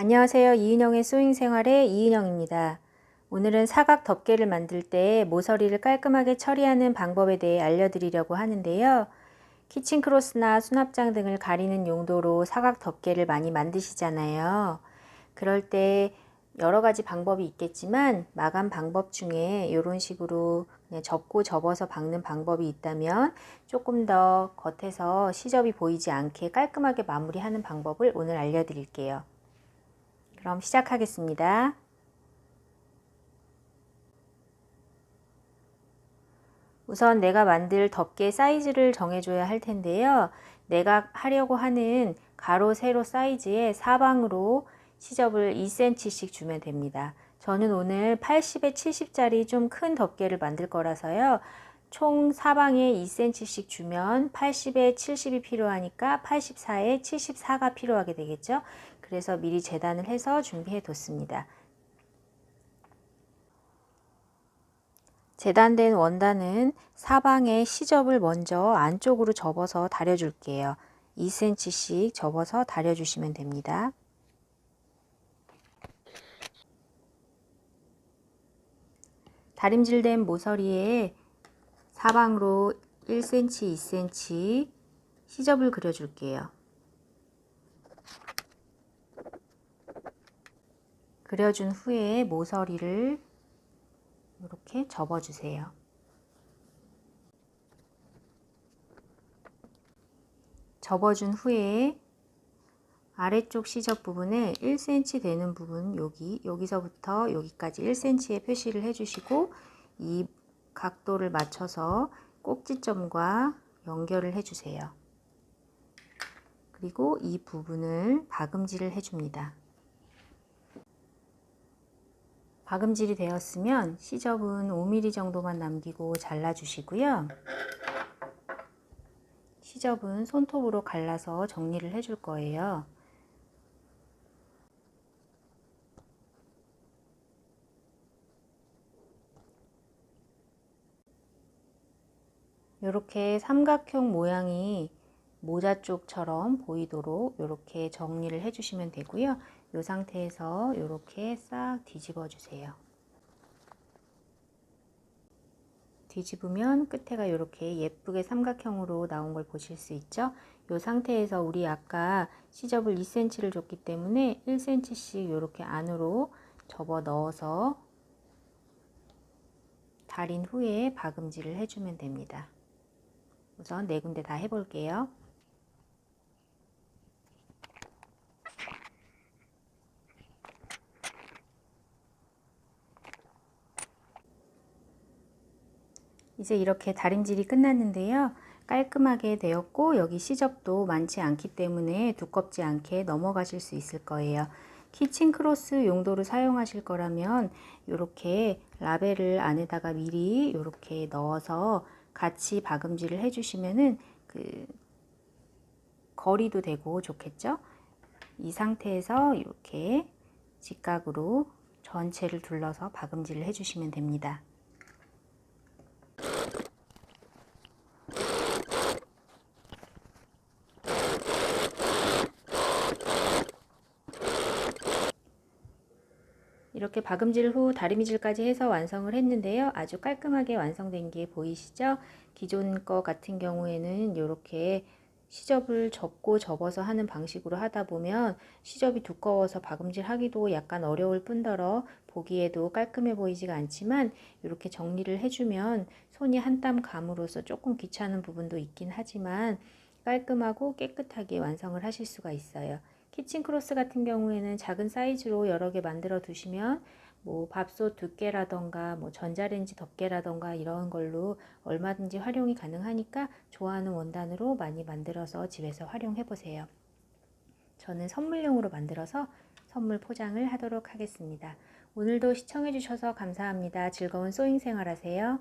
안녕하세요. 이은영의 소잉 생활의 이은영입니다. 오늘은 사각 덮개를 만들 때 모서리를 깔끔하게 처리하는 방법에 대해 알려드리려고 하는데요. 키친 크로스나 수납장 등을 가리는 용도로 사각 덮개를 많이 만드시잖아요. 그럴 때 여러 가지 방법이 있겠지만 마감 방법 중에 이런 식으로 그냥 접고 접어서 박는 방법이 있다면 조금 더 겉에서 시접이 보이지 않게 깔끔하게 마무리하는 방법을 오늘 알려드릴게요. 그럼 시작하겠습니다. 우선 내가 만들 덮개 사이즈를 정해줘야 할 텐데요. 내가 하려고 하는 가로, 세로 사이즈의 사방으로 시접을 2cm씩 주면 됩니다. 저는 오늘 80에 70짜리 좀 큰 덮개를 만들 거라서요. 총 사방에 2cm씩 주면 80에 70이 필요하니까 84에 74가 필요하게 되겠죠. 그래서 미리 재단을 해서 준비해 뒀습니다. 재단된 원단은 사방에 시접을 먼저 안쪽으로 접어서 다려줄게요. 2cm씩 접어서 다려주시면 됩니다. 다림질된 모서리에 사방으로 1cm, 2cm 시접을 그려줄게요. 그려준 후에 모서리를 이렇게 접어주세요. 접어준 후에 아래쪽 시접 부분에 1cm 되는 부분 여기 여기서부터 여기까지 1cm의 표시를 해주시고 이 각도를 맞춰서 꼭지점과 연결을 해주세요. 그리고 이 부분을 박음질을 해줍니다. 박음질이 되었으면 시접은 5mm 정도만 남기고 잘라주시고요. 시접은 손톱으로 갈라서 정리를 해줄 거예요. 이렇게 삼각형 모양이 모자 쪽처럼 보이도록 이렇게 정리를 해주시면 되고요. 이 상태에서 이렇게 싹 뒤집어 주세요. 뒤집으면 끝에가 이렇게 예쁘게 삼각형으로 나온 걸 보실 수 있죠. 이 상태에서 우리 아까 시접을 2cm를 줬기 때문에 1cm씩 이렇게 안으로 접어 넣어서 달인 후에 박음질을 해주면 됩니다. 우선 네 군데 다 해볼게요. 이제 이렇게 다림질이 끝났는데요. 깔끔하게 되었고 여기 시접도 많지 않기 때문에 두껍지 않게 넘어가실 수 있을 거예요. 키친 크로스 용도로 사용하실 거라면 이렇게 라벨을 안에다가 미리 이렇게 넣어서 같이 박음질을 해주시면은 그 거리도 되고 좋겠죠. 이 상태에서 이렇게 직각으로 전체를 둘러서 박음질을 해주시면 됩니다. 이렇게 박음질 후 다리미질까지 해서 완성을 했는데요. 아주 깔끔하게 완성된 게 보이시죠? 기존 거 같은 경우에는 이렇게 시접을 접고 접어서 하는 방식으로 하다 보면 시접이 두꺼워서 박음질 하기도 약간 어려울 뿐더러 보기에도 깔끔해 보이지가 않지만 이렇게 정리를 해주면 손이 한 땀 감으로써 조금 귀찮은 부분도 있긴 하지만 깔끔하고 깨끗하게 완성을 하실 수가 있어요. 키친 크로스 같은 경우에는 작은 사이즈로 여러 개 만들어 두시면 뭐 밥솥 두께라던가 뭐 전자레인지 덮개라던가 이런 걸로 얼마든지 활용이 가능하니까 좋아하는 원단으로 많이 만들어서 집에서 활용해 보세요. 저는 선물용으로 만들어서 선물 포장을 하도록 하겠습니다. 오늘도 시청해 주셔서 감사합니다. 즐거운 소잉 생활 하세요.